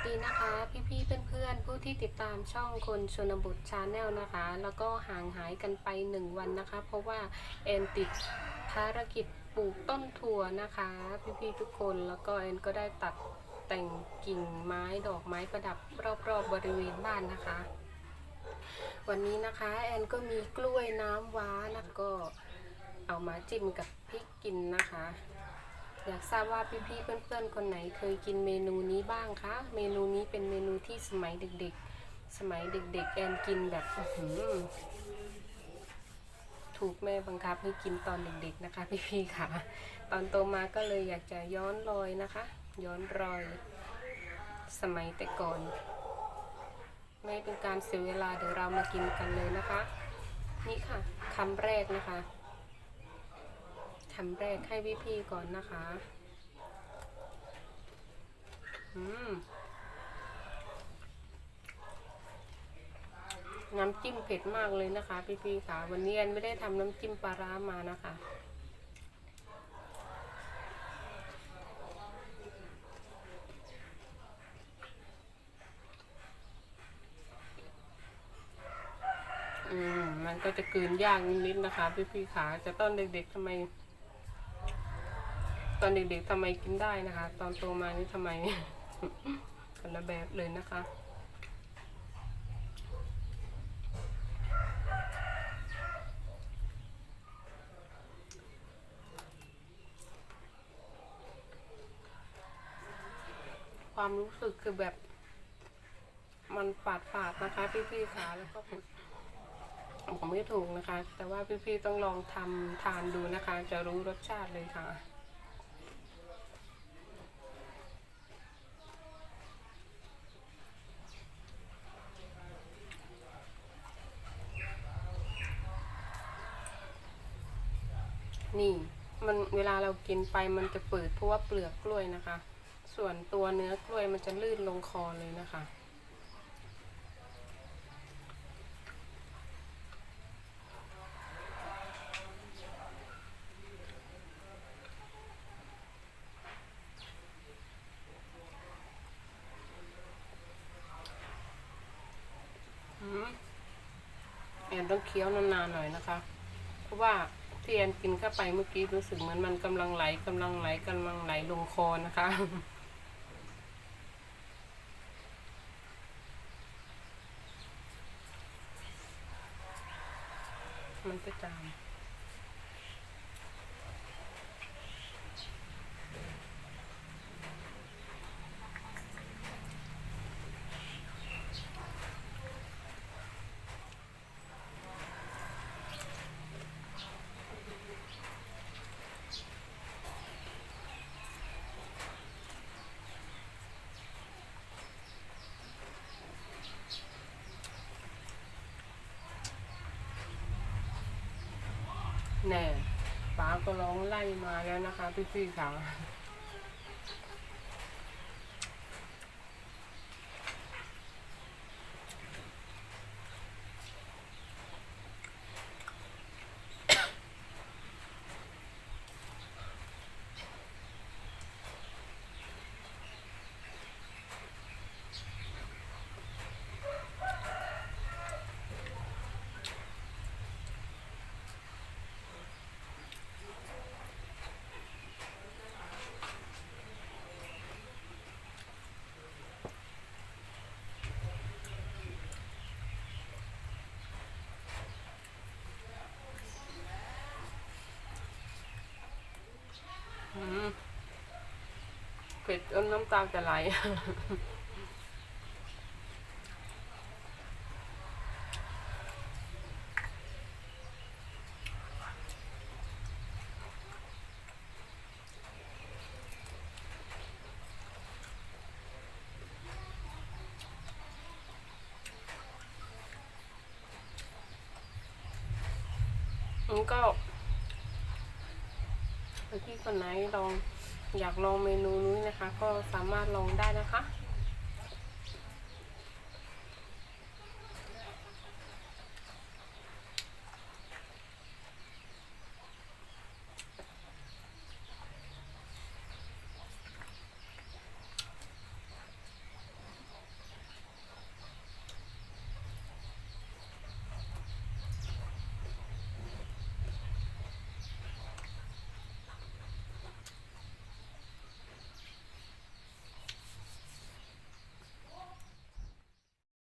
วัสดีนะคะพี่ๆเพื่อนๆ ผู้ที่ติดตามช่องคนชนบทชาแนลนะคะ แล้วก็ห่างหายกันไปหนึ่งวันนะคะ เพราะว่าแอนติดภารกิจปลูกต้นถั่วนะคะ พี่ๆทุกคนแล้วก็แอนก็ได้ตัดแต่งกิ่งไม้ดอกไม้ประดับรอบๆบริเวณบ้านนะคะ วันนี้นะคะแอนก็มีกล้วยน้ำว้านะก็เอามาจิ้มกับพริกกินนะคะ อยากทราบว่าพี่ๆเพื่อนๆ คนไหนเคยกินเมนูนี้บ้างคะ เมนูนี้เป็นเมนูที่สมัยเด็กๆ สมัยเด็กๆ แอนกินแบบถูกแม่บังคับให้กินตอนเด็กๆนะคะพี่ๆค่ะ ตอนโตมาก็เลยอยากจะย้อนรอยนะคะ ย้อนรอยสมัยแต่ก่อน ไม่เป็นการเสียเวลาเดี๋ยวเรามากินกันเลยนะคะ นี่ค่ะคำแรกนะคะ คำแรกให้พี่พี่ก่อนนะคะอืมน้ำจิ้มเผ็ดมากเลยนะคะ พี่พี่ค่ะ วันนี้แอนไม่ได้ทำน้ำจิ้มปลาร้ามานะคะอืมมันก็จะกลืนยากนิดๆนะคะ พี่พี่ขาจะตอนเด็กๆทำไม ตอนเด็กๆทำไมกินได้นะคะ ตอนโตมานี่ทำไมคนละแบบเลยนะคะความรู้สึกคือแบบ มันฝาดฝาดนะคะพี่ๆขาแล้วก็ผมไม่ถูกนะคะ แต่ว่าพี่ๆต้องลองทำทานดูนะคะ จะรู้รสชาติเลยค่ะ นี่มันเวลาเรากินไปมันจะเปิดเพราะว่าเปลือกกล้วยนะคะ ส่วนตัวเนื้อกล้วยมันจะลื่นลงคอเลยนะคะอืมแอนต้องเคี้ยวนานๆหน่อยนะคะ เพราะว่า ที่แอนกินเข้าไปเมื่อกี้รู้สึกเหมือนมันกำลังไหลกำลังไหลกำลังไหลลงคอนะคะ มันจะจาม แน่ป้าก็ร้องไล่มาแล้วนะคะ พี่ๆค่ะ ผ็ดจนน้ำตาจะไหลมันก็พี่คนไหนลอง อยากลองเมนูนี้นะคะ ก็สามารถลองได้นะคะ